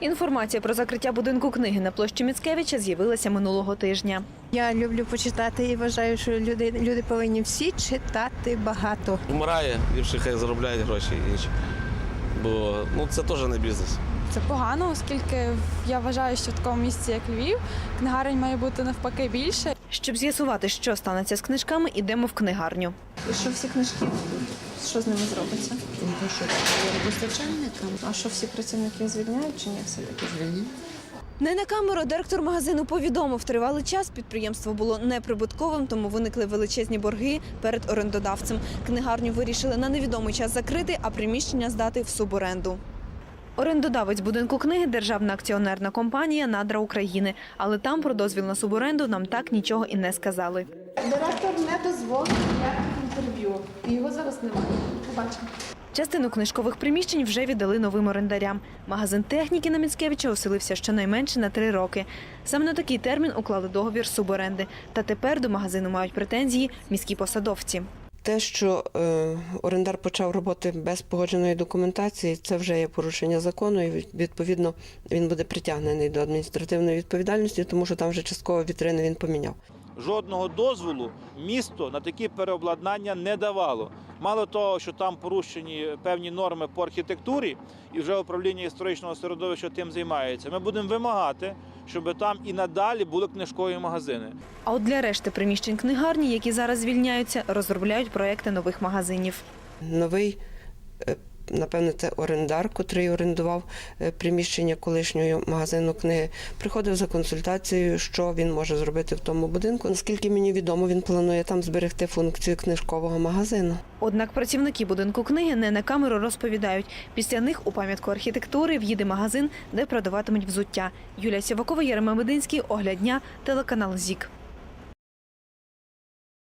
Інформація про закриття будинку книги на площі Міцкевича з'явилася минулого тижня. Я люблю почитати і вважаю, що люди, люди повинні всі читати багато. Вмирає, вірші хай заробляють гроші інші. Бо ну, це теж не бізнес. Це погано, оскільки я вважаю, що в такому місці, як Львів, книгарень має бути навпаки більше. Щоб з'ясувати, що станеться з книжками, йдемо в книгарню. Що всі книжки, що з ними зробиться? Що постачальникам А що всі працівники звільняють чи ні? Все таки звільнення. Не на камеру директор магазину повідомив, тривалий час підприємство було неприбутковим, тому виникли величезні борги перед орендодавцем. Книгарню вирішили на невідомий час закрити, а приміщення здати в суборенду. Орендодавець будинку книги державна акціонерна компанія Надра України. Але там про дозвіл на суборенду нам так нічого і не сказали. Директор не дозволив ніяких інтерв'ю. Його зараз немає. Побачимо. Частину книжкових приміщень вже віддали новим орендарям. Магазин техніки на Міцкевича оселився щонайменше на три роки. Саме на такий термін уклали договір суборенди. Та тепер до магазину мають претензії міські посадовці. Те, що е, орендар почав роботи без погодженої документації, це вже є порушення закону, і відповідно він буде притягнений до адміністративної відповідальності, тому що там вже частково вітрини він поміняв. жодного дозволу місто на такі переобладнання не давало. Мало того, що там порушені певні норми по архітектурі, і вже управління історичного середовища тим займається. Ми будемо вимагати, щоб там і надалі були книжкові магазини. А от для решти приміщень книгарні, які зараз звільняються, розробляють проекти нових магазинів. Новий, е, напевне, це орендар, котрий орендував е, приміщення колишнього магазину книги, приходив за консультацією, що він може зробити в тому будинку. Наскільки мені відомо, він планує там зберегти функцію книжкового магазину. Однак працівники будинку книги не на камеру розповідають. Після них у пам'ятку архітектури в'їде магазин, де продаватимуть взуття. Юлія Сівакова, Єрема Мединський, Огляд дня, телеканал ЗІК.